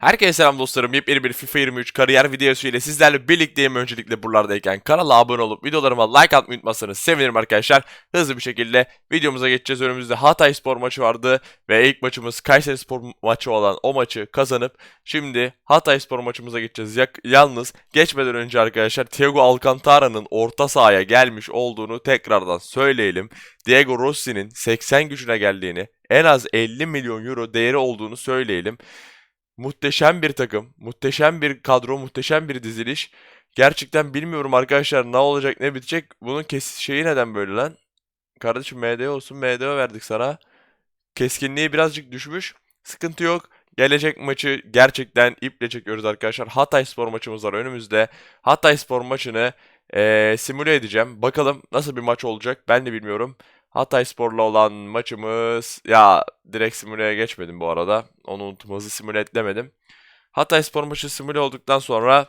Herkese selam dostlarım. Yepyeni bir FIFA 23 kariyer videosu ile sizlerle birlikteyim. Öncelikle buralardayken kanala abone olup videolarıma like atmayı unutmazsanız sevinirim arkadaşlar. Hızlı bir şekilde videomuza geçeceğiz. Önümüzde Hatay Spor maçı vardı ve ilk maçımız Kayseri Spor maçı olan o maçı kazanıp şimdi Hatay Spor maçımıza geçeceğiz. Yak- yalnız geçmeden önce arkadaşlar Thiago Alcantara'nın orta sahaya gelmiş olduğunu tekrardan söyleyelim. Diego Rossi'nin 80 gücüne geldiğini, en az 50 milyon euro değeri olduğunu söyleyelim. Muhteşem bir takım, muhteşem bir kadro, muhteşem bir diziliş. Gerçekten bilmiyorum arkadaşlar ne olacak ne bitecek. Bunun kes şeyi neden böyle lan? Kardeşim MD olsun MDO verdik sana. Keskinliği birazcık düşmüş. Sıkıntı yok. Gelecek maçı gerçekten iple çekiyoruz arkadaşlar. Hatay Spor maçımız var önümüzde. Hatay Spor maçını eee, simüle edeceğim. Bakalım nasıl bir maç olacak ben de bilmiyorum. Hatay Spor'la olan maçımız ya direkt simüleye geçmedim bu arada. Onu unuttum hızlı simüle etlemedim. Hatay Spor maçı simüle olduktan sonra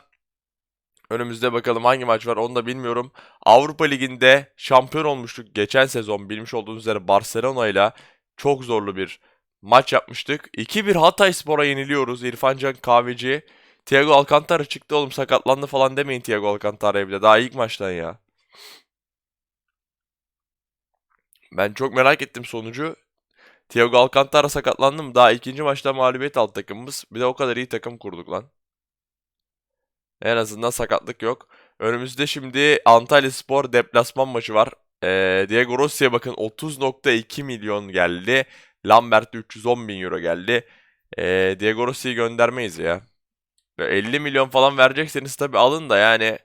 önümüzde bakalım hangi maç var onu da bilmiyorum. Avrupa Ligi'nde şampiyon olmuştuk geçen sezon bilmiş olduğunuz üzere Barcelona ile çok zorlu bir maç yapmıştık. 2-1 Hatay Spor'a yeniliyoruz. İrfan Can Kahveci. Thiago Alcantara çıktı oğlum sakatlandı falan demeyin Thiago Alcantara'ya bile. Daha ilk maçtan ya. Ben çok merak ettim sonucu. Thiago Alcantara sakatlandı mı? Daha ikinci maçta mağlubiyet aldı takımımız. Bir de o kadar iyi takım kurduk lan. En azından sakatlık yok. Önümüzde şimdi Antalya Spor deplasman maçı var. Ee, Diego Rossi'ye bakın 30.2 milyon geldi. Lambert'e 310 bin euro geldi. Ee, Diego Rossi'yi göndermeyiz ya. Ve 50 milyon falan verecekseniz tabii alın da yani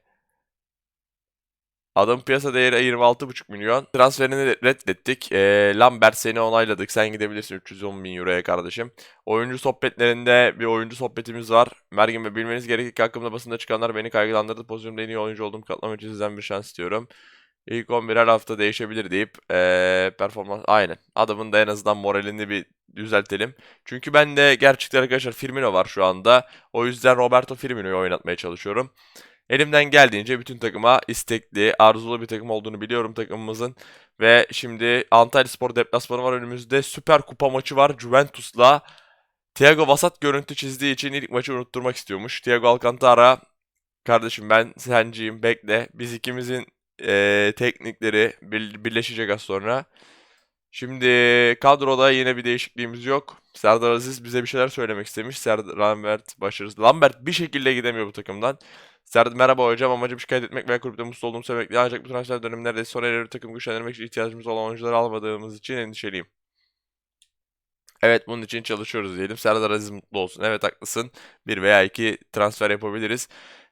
Adam piyasa değeri 26,5 milyon. Transferini reddettik. Ee, Lambert seni onayladık. Sen gidebilirsin 310 bin euroya kardeşim. Oyuncu sohbetlerinde bir oyuncu sohbetimiz var. Mergin ve bilmeniz gerekir ki hakkımda basında çıkanlar beni kaygılandırdı. Pozisyonumda en iyi oyuncu olduğumu katlamak için sizden bir şans istiyorum. İlk 11 her hafta değişebilir deyip ee, performans aynen. Adamın da en azından moralini bir düzeltelim. Çünkü ben de gerçekten arkadaşlar Firmino var şu anda. O yüzden Roberto Firmino'yu oynatmaya çalışıyorum. Elimden geldiğince bütün takıma istekli, arzulu bir takım olduğunu biliyorum takımımızın. Ve şimdi Antalyaspor deplasmanı var önümüzde. Süper Kupa maçı var Juventus'la. Thiago vasat görüntü çizdiği için ilk maçı unutturmak istiyormuş. Thiago Alcantara, kardeşim ben senciyim bekle. Biz ikimizin eee, teknikleri bir- birleşecek az sonra. Şimdi kadroda yine bir değişikliğimiz yok. Serdar Aziz bize bir şeyler söylemek istemiş. Serdar Lambert başarısız. Lambert bir şekilde gidemiyor bu takımdan. Serdar merhaba hocam amacım şikayet etmek veya kulüpte mutsuz olduğumu söylemek değil. Ancak bu transfer dönemi neredeyse sona eriyor. Takım güçlendirmek için ihtiyacımız olan oyuncuları almadığımız için endişeliyim. Evet bunun için çalışıyoruz diyelim. Serdar Aziz mutlu olsun. Evet haklısın. Bir veya iki transfer yapabiliriz.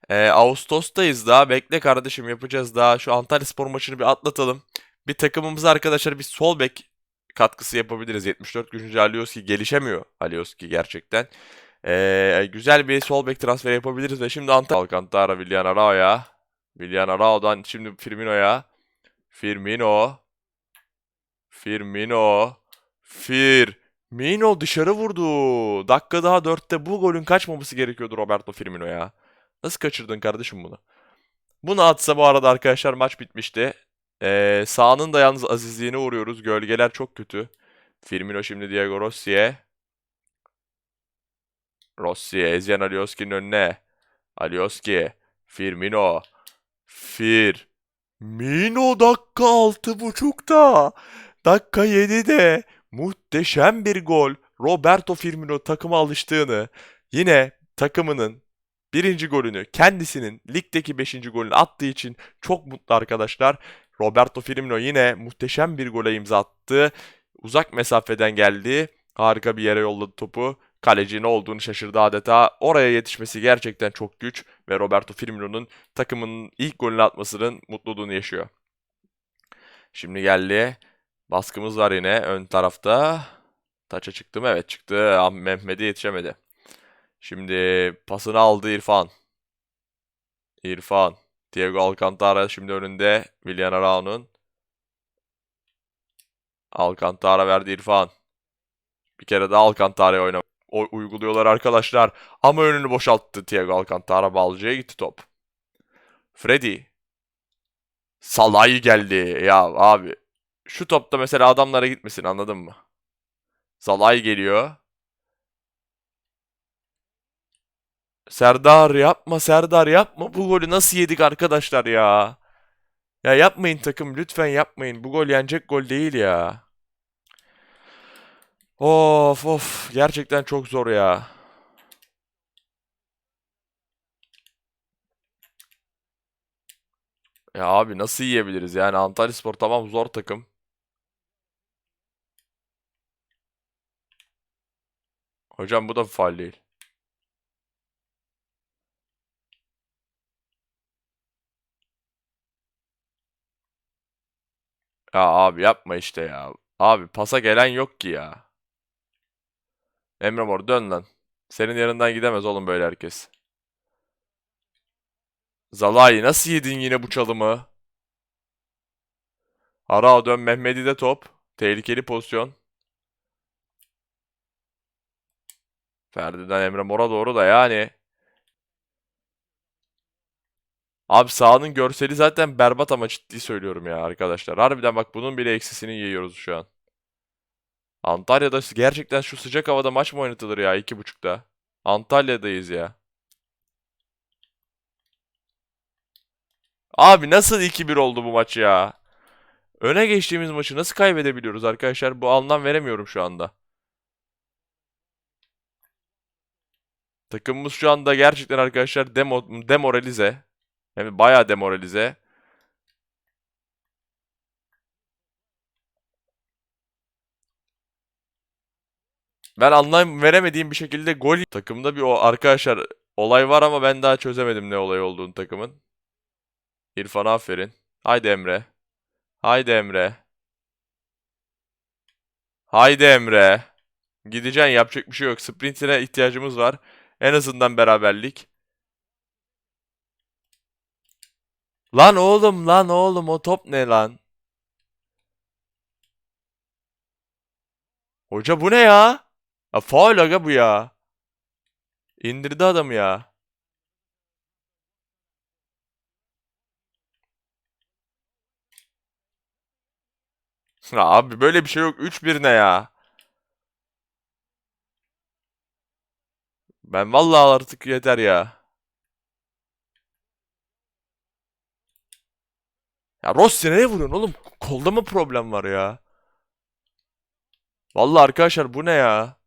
Ee, Ağustos'tayız daha. Bekle kardeşim yapacağız daha. Şu Antalya Spor maçını bir atlatalım. Bir takımımıza arkadaşlar bir sol bek katkısı yapabiliriz. 74 gücünce Alioski gelişemiyor. Alioski gerçekten. Ee, güzel bir sol bek transferi yapabiliriz ve şimdi Antalya Alcantara, Willian Arao'ya. Willian Arao'dan şimdi Firmino'ya. Firmino. Firmino. Firmino dışarı vurdu. Dakika daha 4'te bu golün kaçmaması gerekiyordu Roberto Firmino'ya. Nasıl kaçırdın kardeşim bunu? Bunu atsa bu arada arkadaşlar maç bitmişti. Ee, sağının da yalnız azizliğine uğruyoruz. Gölgeler çok kötü. Firmino şimdi Diego Rossi'ye. Rossi, Ezyan Alioski'nin önüne. Alioski, Firmino. Firmino dakika altı buçukta. Dakika 7'de muhteşem bir gol. Roberto Firmino takıma alıştığını, yine takımının birinci golünü, kendisinin ligdeki beşinci golünü attığı için çok mutlu arkadaşlar. Roberto Firmino yine muhteşem bir gole imza attı. Uzak mesafeden geldi. Harika bir yere yolladı topu. Kaleci ne olduğunu şaşırdı adeta. Oraya yetişmesi gerçekten çok güç ve Roberto Firmino'nun takımının ilk golünü atmasının mutluluğunu yaşıyor. Şimdi geldi. Baskımız var yine ön tarafta. Taça çıktı mı? Evet çıktı. Ama Mehmet'e yetişemedi. Şimdi pasını aldı İrfan. İrfan. Diego Alcantara şimdi önünde. Willian Arao'nun. Alcantara verdi İrfan. Bir kere daha Alcantara'ya oyna uyguluyorlar arkadaşlar. Ama önünü boşalttı Thiago Alcantara. Balcı'ya gitti top. Freddy. Salah'ı geldi. Ya abi. Şu topta mesela adamlara gitmesin anladın mı? Salah'ı geliyor. Serdar yapma Serdar yapma. Bu golü nasıl yedik arkadaşlar ya? Ya yapmayın takım lütfen yapmayın. Bu gol yenecek gol değil ya. Of of gerçekten çok zor ya. Ya abi nasıl yiyebiliriz yani Antalyaspor tamam zor takım. Hocam bu da faul değil. Ya abi yapma işte ya. Abi pasa gelen yok ki ya. Emre Mor dön lan. Senin yanından gidemez oğlum böyle herkes. Zalai nasıl yedin yine bu çalımı? Arao dön Mehmedi de top. Tehlikeli pozisyon. Ferdi'den Emre Mor'a doğru da yani. Abi sahanın görseli zaten berbat ama ciddi söylüyorum ya arkadaşlar. Harbiden bak bunun bile eksisini yiyoruz şu an. Antalya'da gerçekten şu sıcak havada maç mı oynatılır ya iki buçukta? Antalya'dayız ya. Abi nasıl 2-1 oldu bu maç ya? Öne geçtiğimiz maçı nasıl kaybedebiliyoruz arkadaşlar? Bu anlam veremiyorum şu anda. Takımımız şu anda gerçekten arkadaşlar demo, demoralize. Hem bayağı demoralize. Ben anlam veremediğim bir şekilde gol takımda bir o arkadaşlar olay var ama ben daha çözemedim ne olay olduğunu takımın. İrfan aferin. Haydi Emre. Haydi Emre. Haydi Emre. Gideceksin yapacak bir şey yok. Sprintine ihtiyacımız var. En azından beraberlik. Lan oğlum lan oğlum o top ne lan? Hoca bu ne ya? Ya faul aga bu ya. İndirdi adamı ya. Ya abi böyle bir şey yok. 3-1 ne ya? Ben vallahi artık yeter ya. Ya Rossi nereye vuruyorsun oğlum? Kolda mı problem var ya? Vallahi arkadaşlar bu ne ya?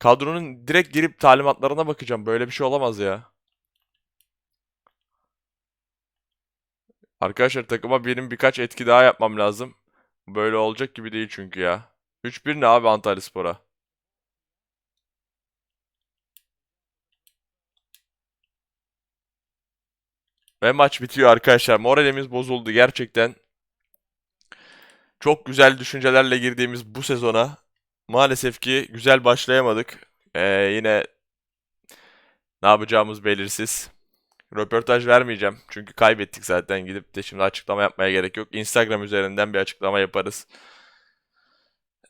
Kadronun direkt girip talimatlarına bakacağım. Böyle bir şey olamaz ya. Arkadaşlar takıma benim birkaç etki daha yapmam lazım. Böyle olacak gibi değil çünkü ya. 3-1 ne abi Antalyaspor'a? Ve maç bitiyor arkadaşlar. Moralimiz bozuldu gerçekten. Çok güzel düşüncelerle girdiğimiz bu sezona maalesef ki güzel başlayamadık. Ee, yine ne yapacağımız belirsiz. Röportaj vermeyeceğim. Çünkü kaybettik zaten. Gidip de şimdi açıklama yapmaya gerek yok. Instagram üzerinden bir açıklama yaparız.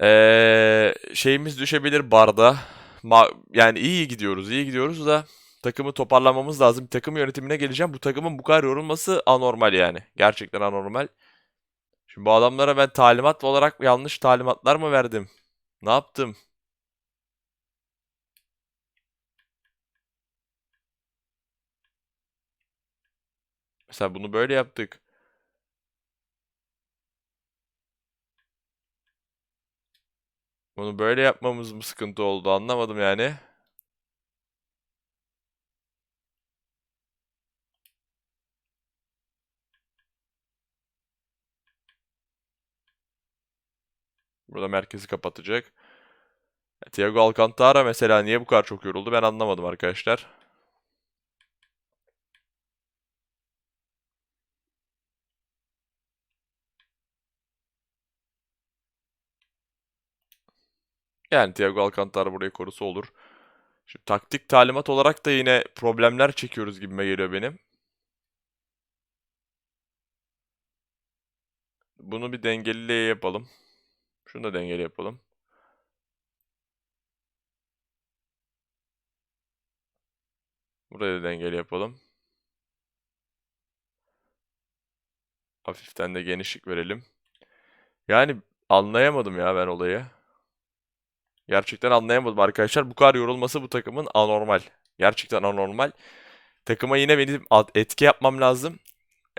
Ee, şeyimiz düşebilir barda. Ma- yani iyi gidiyoruz, iyi gidiyoruz da takımı toparlamamız lazım. Takım yönetimine geleceğim. Bu takımın bu kadar yorulması anormal yani. Gerçekten anormal. Şimdi bu adamlara ben talimat olarak yanlış talimatlar mı verdim? Ne yaptım? Mesela bunu böyle yaptık. Bunu böyle yapmamız mı sıkıntı oldu anlamadım yani. Burada merkezi kapatacak. Thiago Alcantara mesela niye bu kadar çok yoruldu ben anlamadım arkadaşlar. Yani Thiago Alcantara burayı korusu olur. Şu taktik talimat olarak da yine problemler çekiyoruz gibime geliyor benim. Bunu bir dengeli yapalım. Şunu da dengeli yapalım. Burayı da dengeli yapalım. Hafiften de genişlik verelim. Yani anlayamadım ya ben olayı. Gerçekten anlayamadım arkadaşlar. Bu kadar yorulması bu takımın anormal. Gerçekten anormal. Takıma yine benim etki yapmam lazım.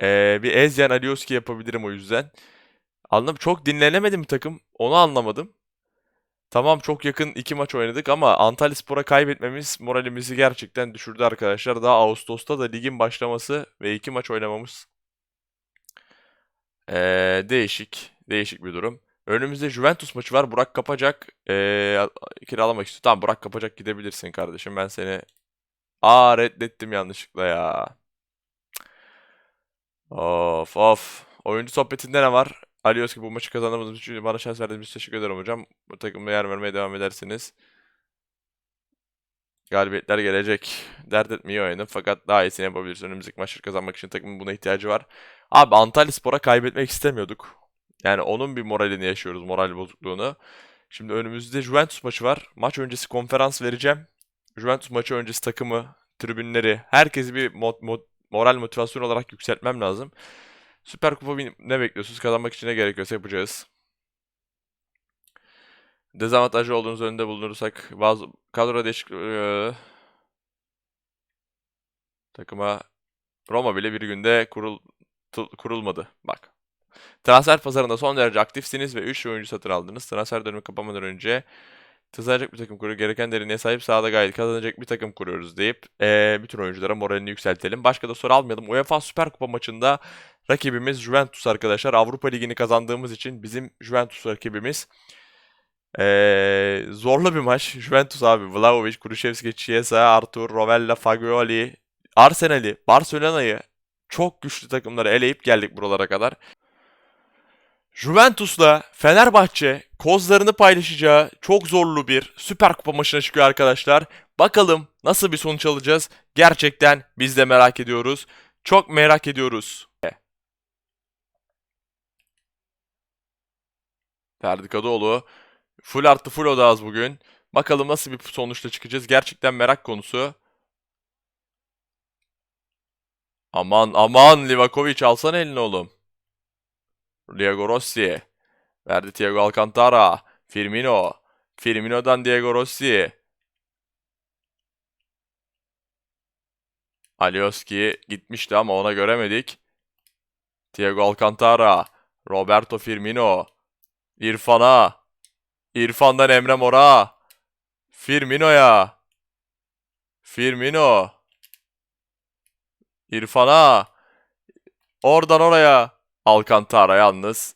Ee, bir Ezyan Alioski yapabilirim o yüzden. Anladım. Çok dinlenemedi mi takım? Onu anlamadım. Tamam çok yakın iki maç oynadık ama Antalyaspor'a kaybetmemiz moralimizi gerçekten düşürdü arkadaşlar. Daha Ağustos'ta da ligin başlaması ve iki maç oynamamız ee, değişik. Değişik bir durum. Önümüzde Juventus maçı var. Burak Kapacak ee, kiralamak istiyor. Tamam Burak Kapacak gidebilirsin kardeşim. Ben seni... Aa reddettim yanlışlıkla ya. Of of. Oyuncu sohbetinde ne var? Alioski bu maçı kazandığımız için bana şans verdiğiniz için teşekkür ederim hocam. Bu takımda yer vermeye devam edersiniz. Galibiyetler gelecek. Dert etme iyi oynadın fakat daha iyisini yapabilirsin. Önümüzdeki maçları kazanmak için takımın buna ihtiyacı var. Abi Antalyaspor'a kaybetmek istemiyorduk. Yani onun bir moralini yaşıyoruz, moral bozukluğunu. Şimdi önümüzde Juventus maçı var. Maç öncesi konferans vereceğim. Juventus maçı öncesi takımı, tribünleri, herkesi bir mo- mo- moral motivasyon olarak yükseltmem lazım. Süper Kupa ne bekliyorsunuz? Kazanmak için ne gerekiyorsa yapacağız. Dezavantajlı olduğunuz önünde bulunursak bazı kadro değişikliği takıma Roma bile bir günde kurul kurulmadı. Bak. Transfer pazarında son derece aktifsiniz ve 3 oyuncu satın aldınız. Transfer dönemi kapanmadan önce kazanacak bir takım kuruyor. Gereken derinliğe sahip sahada gayet kazanacak bir takım kuruyoruz deyip eee, bütün oyunculara moralini yükseltelim. Başka da soru almayalım. UEFA Süper Kupa maçında rakibimiz Juventus arkadaşlar. Avrupa Ligi'ni kazandığımız için bizim Juventus rakibimiz. Eee, zorlu bir maç. Juventus abi. Vlahovic, Kulusevski, Chiesa, Artur, Rovella, Fagioli, Arsenal'i, Barcelona'yı çok güçlü takımları eleyip geldik buralara kadar. Juventus'la Fenerbahçe kozlarını paylaşacağı çok zorlu bir Süper Kupa maçına çıkıyor arkadaşlar. Bakalım nasıl bir sonuç alacağız? Gerçekten biz de merak ediyoruz. Çok merak ediyoruz. Ferdi Kadıoğlu full artı full odağız bugün. Bakalım nasıl bir sonuçla çıkacağız? Gerçekten merak konusu. Aman aman Livakovic alsana elini oğlum. Diego Rossi. Verdi Thiago Alcantara. Firmino. Firmino'dan Diego Rossi. Alioski gitmişti ama ona göremedik. Thiago Alcantara. Roberto Firmino. İrfan'a. İrfan'dan Emre Mor'a. Firmino'ya. Firmino. İrfan'a. Oradan oraya. Alcantara yalnız.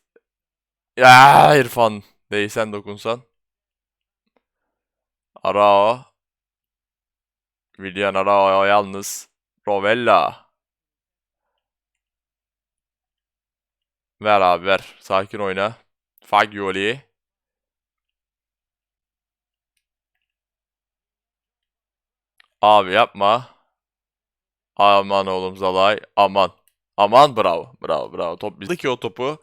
Ya İrfan. Değsen dokunsan. Arao. Willian Arao yalnız. Rovella. Ver abi ver. Sakin oyna. Fagioli. Abi yapma. Aman oğlum Zalay. Aman. Aman bravo. Bravo bravo. Top bizde ki o topu.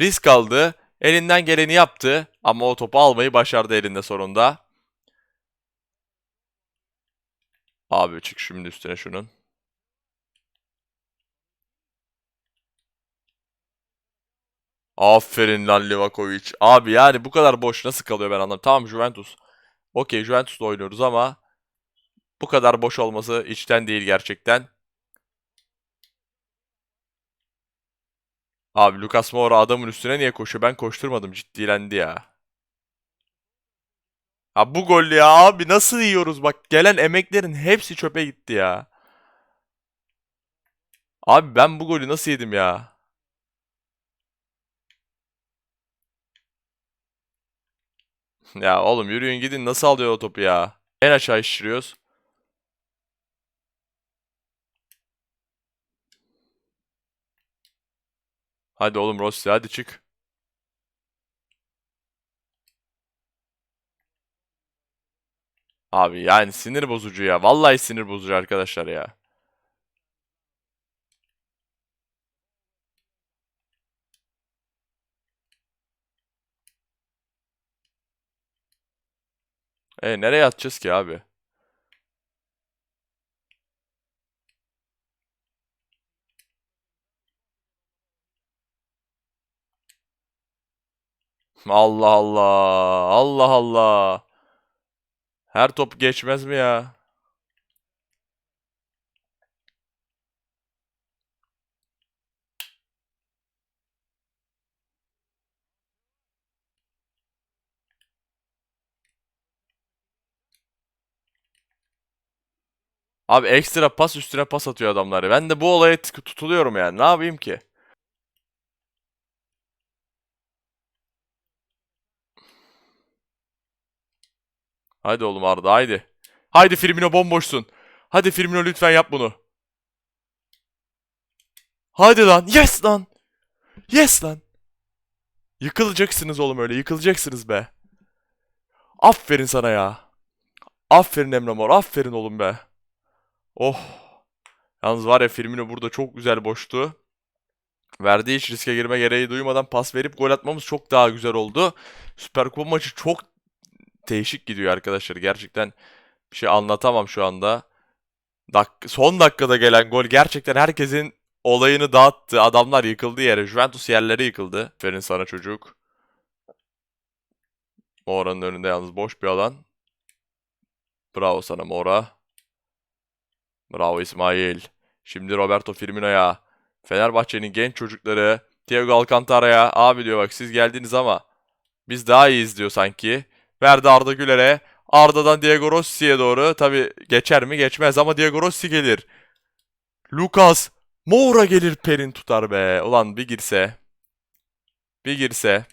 Risk aldı. Elinden geleni yaptı. Ama o topu almayı başardı elinde sonunda. Abi çık şimdi üstüne şunun. Aferin lan Livakovic. Abi yani bu kadar boş nasıl kalıyor ben anlamadım. Tamam Juventus. Okey Juventus'la oynuyoruz ama bu kadar boş olması içten değil gerçekten. Abi Lucas Moura adamın üstüne niye koşuyor? Ben koşturmadım ciddilendi ya. Ha bu gol ya abi nasıl yiyoruz bak gelen emeklerin hepsi çöpe gitti ya. Abi ben bu golü nasıl yedim ya? Ya oğlum yürüyün gidin nasıl alıyor o topu ya? En aşağı şişiriyoruz. Hadi oğlum Rossi hadi çık. Abi yani sinir bozucu ya. Vallahi sinir bozucu arkadaşlar ya. E nereye atacağız ki abi? mı? Allah Allah. Allah Allah. Her top geçmez mi ya? Abi ekstra pas üstüne pas atıyor adamları. Ben de bu olaya tutuluyorum yani. Ne yapayım ki? Haydi oğlum Arda haydi. Haydi Firmino bomboşsun. Hadi Firmino lütfen yap bunu. Hadi lan. Yes lan. Yes lan. Yıkılacaksınız oğlum öyle. Yıkılacaksınız be. Aferin sana ya. Aferin Emre Mor. Aferin oğlum be. Oh. Yalnız var ya Firmino burada çok güzel boştu. Verdiği hiç riske girme gereği duymadan pas verip gol atmamız çok daha güzel oldu. Süper Kupa maçı çok değişik gidiyor arkadaşlar. Gerçekten bir şey anlatamam şu anda. Dak son dakikada gelen gol gerçekten herkesin olayını dağıttı. Adamlar yıkıldı yere. Juventus yerlere yıkıldı. Aferin sana çocuk. Mora'nın önünde yalnız boş bir alan. Bravo sana Mora. Bravo İsmail. Şimdi Roberto Firmino'ya. Fenerbahçe'nin genç çocukları. Thiago Alcantara'ya. Abi diyor bak siz geldiniz ama biz daha iyiyiz diyor sanki. Verdi Arda Güler'e. Arda'dan Diego Rossi'ye doğru. Tabi geçer mi geçmez ama Diego Rossi gelir. Lucas. Moura gelir Perin tutar be. Ulan bir girse. Bir girse.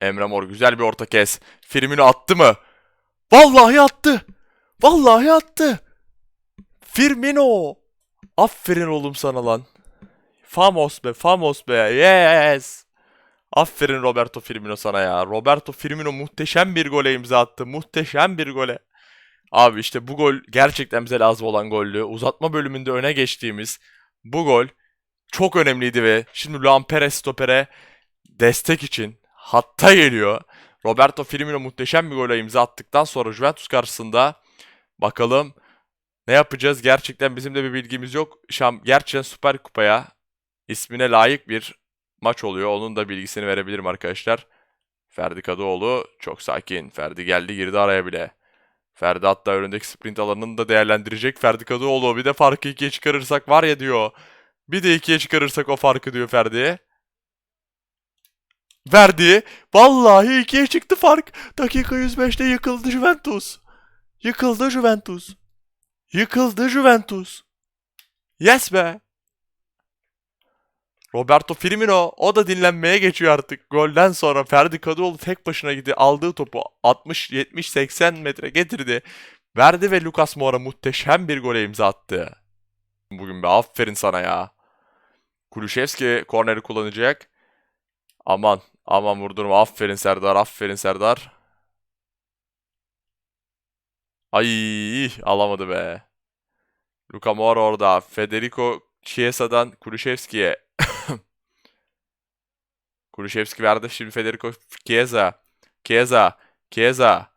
Emre Mor güzel bir orta kes. Firmino attı mı? Vallahi attı. Vallahi attı. Firmino. Aferin oğlum sana lan. Famos be, Famos be. Yes. Aferin Roberto Firmino sana ya. Roberto Firmino muhteşem bir gole imza attı. Muhteşem bir gole. Abi işte bu gol gerçekten bize lazım olan gollü. Uzatma bölümünde öne geçtiğimiz bu gol çok önemliydi ve şimdi Luan Perez stopere destek için hatta geliyor. Roberto Firmino muhteşem bir gole imza attıktan sonra Juventus karşısında bakalım ne yapacağız? Gerçekten bizim de bir bilgimiz yok. Şam gerçekten Süper Kupa'ya ismine layık bir maç oluyor. Onun da bilgisini verebilirim arkadaşlar. Ferdi Kadıoğlu çok sakin. Ferdi geldi girdi araya bile. Ferdi hatta önündeki sprint alanını da değerlendirecek. Ferdi Kadıoğlu bir de farkı ikiye çıkarırsak var ya diyor. Bir de ikiye çıkarırsak o farkı diyor Ferdi. Verdi. Vallahi ikiye çıktı fark. Dakika 105'te yıkıldı Juventus. Yıkıldı Juventus. Yıkıldı Juventus. Yes be. Roberto Firmino o da dinlenmeye geçiyor artık. Golden sonra Ferdi Kadıoğlu tek başına gitti. Aldığı topu 60, 70, 80 metre getirdi. Verdi ve Lucas Moura muhteşem bir gole imza attı. Bugün be aferin sana ya. Kulüşevski korneri kullanacak. Aman aman vurdurma. Aferin Serdar aferin Serdar. Ay alamadı be. Luka Moura orada. Federico Chiesa'dan Kulüşevski'ye. Kulüşevski verdi şimdi Federico Chiesa. Chiesa. Chiesa.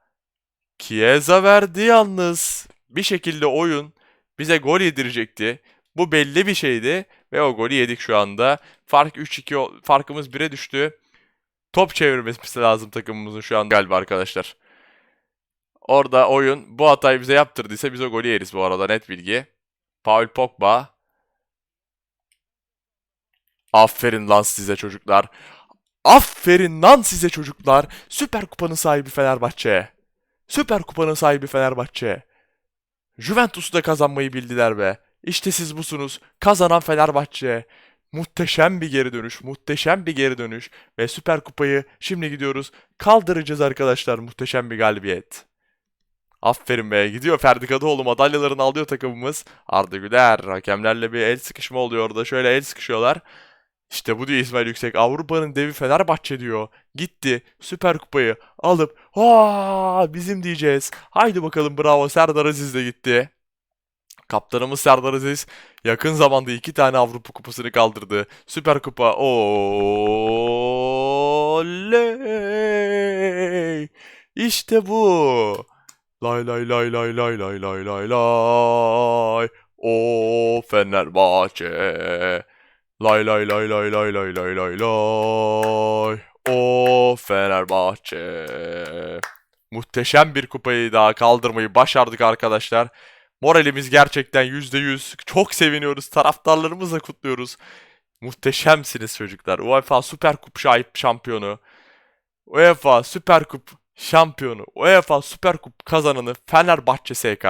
Chiesa verdi yalnız. Bir şekilde oyun bize gol yedirecekti. Bu belli bir şeydi ve o golü yedik şu anda. Fark 3-2 o- farkımız 1'e düştü. Top çevirmesi lazım takımımızın şu an galiba arkadaşlar. Orada oyun bu hatayı bize yaptırdıysa biz o golü yeriz bu arada net bilgi. Paul Pogba. Aferin lan size çocuklar. Aferin lan size çocuklar. Süper Kupa'nın sahibi Fenerbahçe. Süper Kupa'nın sahibi Fenerbahçe. Juventus'u da kazanmayı bildiler be. İşte siz busunuz. Kazanan Fenerbahçe. Muhteşem bir geri dönüş. Muhteşem bir geri dönüş. Ve Süper Kupayı şimdi gidiyoruz. Kaldıracağız arkadaşlar. Muhteşem bir galibiyet. Aferin be. Gidiyor Ferdi Kadıoğlu madalyalarını alıyor takımımız. Arda Güler. Hakemlerle bir el sıkışma oluyor orada. Şöyle el sıkışıyorlar. İşte bu diyor İsmail Yüksek. Avrupa'nın devi Fenerbahçe diyor. Gitti. Süper Kupayı alıp aa bizim diyeceğiz. Haydi bakalım bravo Serdar Aziz de gitti. Kaptanımız Serdar Aziz yakın zamanda iki tane Avrupa Kupası'nı kaldırdı. Süper Kupa. Oley! İşte bu. Lay lay lay lay lay lay lay lay lay. O Fenerbahçe. Lay lay lay lay lay lay lay lay lay. O Fenerbahçe. Muhteşem bir kupayı daha kaldırmayı başardık arkadaşlar. Moralimiz gerçekten %100. Çok seviniyoruz. Taraftarlarımızla kutluyoruz. Muhteşemsiniz çocuklar. UEFA Süper Kup şampiyonu. UEFA Süper Kup şampiyonu UEFA Süper Kup kazananı Fenerbahçe SK.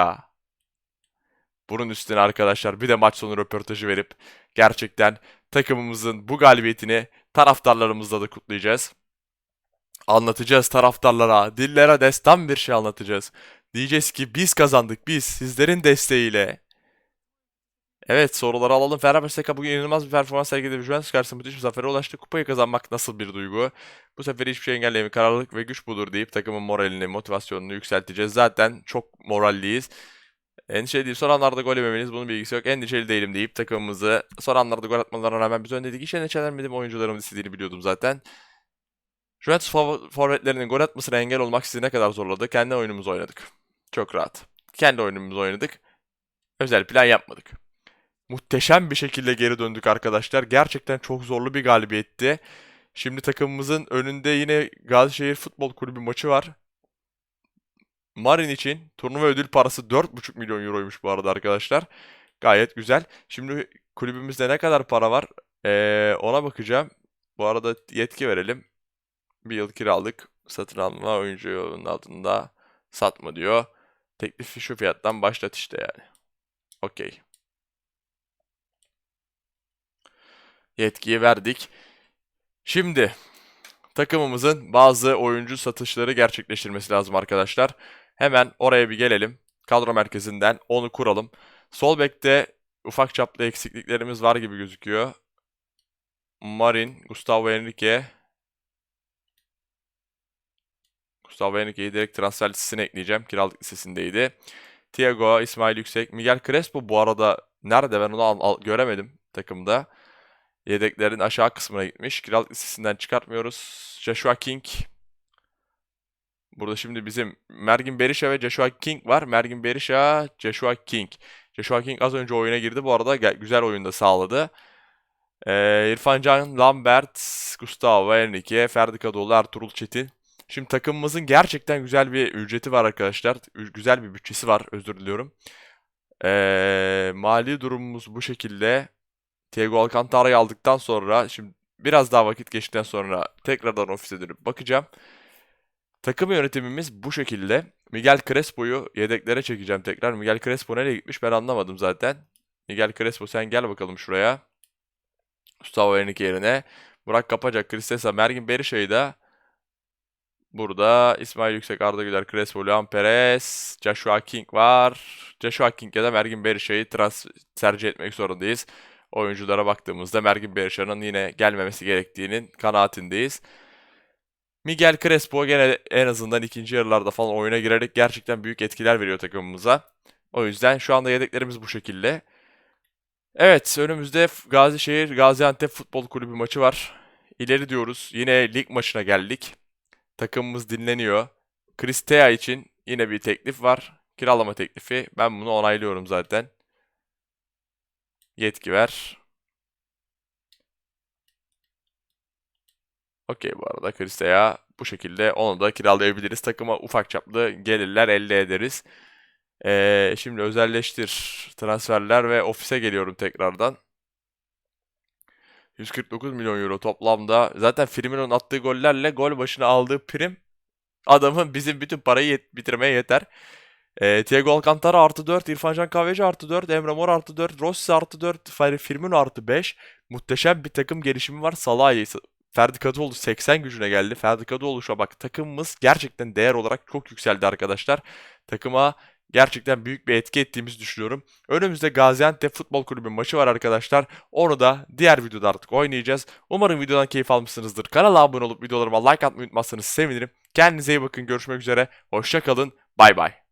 Bunun üstüne arkadaşlar bir de maç sonu röportajı verip gerçekten takımımızın bu galibiyetini taraftarlarımızla da kutlayacağız. Anlatacağız taraftarlara, dillere destan bir şey anlatacağız. Diyeceğiz ki biz kazandık biz sizlerin desteğiyle. Evet soruları alalım. Fenerbahçe SK bugün inanılmaz bir performans sergiledi. Juventus karşısında müthiş bir zafere ulaştı. Kupayı kazanmak nasıl bir duygu? Bu sefer hiçbir şey engelleyemeyen kararlılık ve güç budur deyip takımın moralini, motivasyonunu yükselteceğiz. Zaten çok moralliyiz. Endişeli değil. Son anlarda gol yememeniz bunun bilgisi yok. Endişeli değilim deyip takımımızı son anlarda gol atmalarına rağmen biz öndeydik. Hiç endişelenmedim. Oyuncularımın istediğini biliyordum zaten. Juventus for- forvetlerinin gol atmasına engel olmak sizi ne kadar zorladı? Kendi oyunumuzu oynadık. Çok rahat. Kendi oyunumuzu oynadık. Özel plan yapmadık. Muhteşem bir şekilde geri döndük arkadaşlar. Gerçekten çok zorlu bir galibiyetti. Şimdi takımımızın önünde yine Gazişehir Futbol Kulübü maçı var. Marin için turnuva ödül parası 4,5 milyon euroymuş bu arada arkadaşlar. Gayet güzel. Şimdi kulübümüzde ne kadar para var? Ee, ona bakacağım. Bu arada yetki verelim. Bir yıl kiralık satın alma oyuncunun altında satma diyor. Teklifi şu fiyattan başlat işte yani. Okey. Yetkiyi verdik. Şimdi takımımızın bazı oyuncu satışları gerçekleştirmesi lazım arkadaşlar. Hemen oraya bir gelelim. Kadro merkezinden onu kuralım. Sol bekte ufak çaplı eksikliklerimiz var gibi gözüküyor. Marin, Gustavo Henrique. Gustavo Henrique'yi direkt transfer listesine ekleyeceğim. Kiralık listesindeydi. Thiago, İsmail Yüksek, Miguel Crespo bu arada nerede ben onu al- al- göremedim takımda. Yedeklerin aşağı kısmına gitmiş. Kiralık listesinden çıkartmıyoruz. Joshua King. Burada şimdi bizim Mergin Berisha ve Joshua King var. Mergin Berisha, Joshua King. Joshua King az önce oyuna girdi. Bu arada güzel oyunda sağladı. Ee, İrfan Can, Lambert, Gustavo Henrique, Ferdi Kadıoğlu, Ertuğrul Çetin. Şimdi takımımızın gerçekten güzel bir ücreti var arkadaşlar. Güzel bir bütçesi var özür diliyorum. Ee, mali durumumuz bu şekilde. Thiago Alcantara'yı aldıktan sonra şimdi biraz daha vakit geçtikten sonra tekrardan ofise dönüp bakacağım. Takım yönetimimiz bu şekilde. Miguel Crespo'yu yedeklere çekeceğim tekrar. Miguel Crespo nereye gitmiş ben anlamadım zaten. Miguel Crespo sen gel bakalım şuraya. Gustavo Henrique yerine. Burak Kapacak, Cristesa, Mergin Berisha'yı da burada İsmail Yüksek, Arda Güler, Crespo, Luan Perez, Joshua King var. Joshua King ya da Mergin trans tercih etmek zorundayız. Oyunculara baktığımızda Mergin Berisha'nın yine gelmemesi gerektiğinin kanaatindeyiz. Miguel Crespo gene en azından ikinci yarılarda falan oyuna girerek gerçekten büyük etkiler veriyor takımımıza. O yüzden şu anda yedeklerimiz bu şekilde. Evet, önümüzde Gazişehir Gaziantep Futbol Kulübü maçı var. İleri diyoruz. Yine lig maçına geldik. Takımımız dinleniyor. Kristea için yine bir teklif var. Kiralama teklifi. Ben bunu onaylıyorum zaten. Yetki ver. Okey bu arada Kristea bu şekilde onu da kiralayabiliriz. Takıma ufak çaplı gelirler elde ederiz. Ee, şimdi özelleştir transferler ve ofise geliyorum tekrardan. 149 milyon euro toplamda. Zaten Firmino'nun attığı gollerle gol başına aldığı prim adamın bizim bütün parayı yet- bitirmeye yeter. Ee, Thiago Alcantara artı 4, İrfan Can Kahveci artı 4, Emre Mor artı 4, Rossi artı 4, Fer- Firmino artı 5. Muhteşem bir takım gelişimi var. Salah'ı Ferdi Kadıoğlu 80 gücüne geldi. Ferdi Kadıoğlu şu bak takımımız gerçekten değer olarak çok yükseldi arkadaşlar. Takıma gerçekten büyük bir etki ettiğimizi düşünüyorum. Önümüzde Gaziantep Futbol Kulübü maçı var arkadaşlar. Onu da diğer videoda artık oynayacağız. Umarım videodan keyif almışsınızdır. Kanala abone olup videolarıma like atmayı unutmazsanız sevinirim. Kendinize iyi bakın. Görüşmek üzere. Hoşça kalın. Bay bay.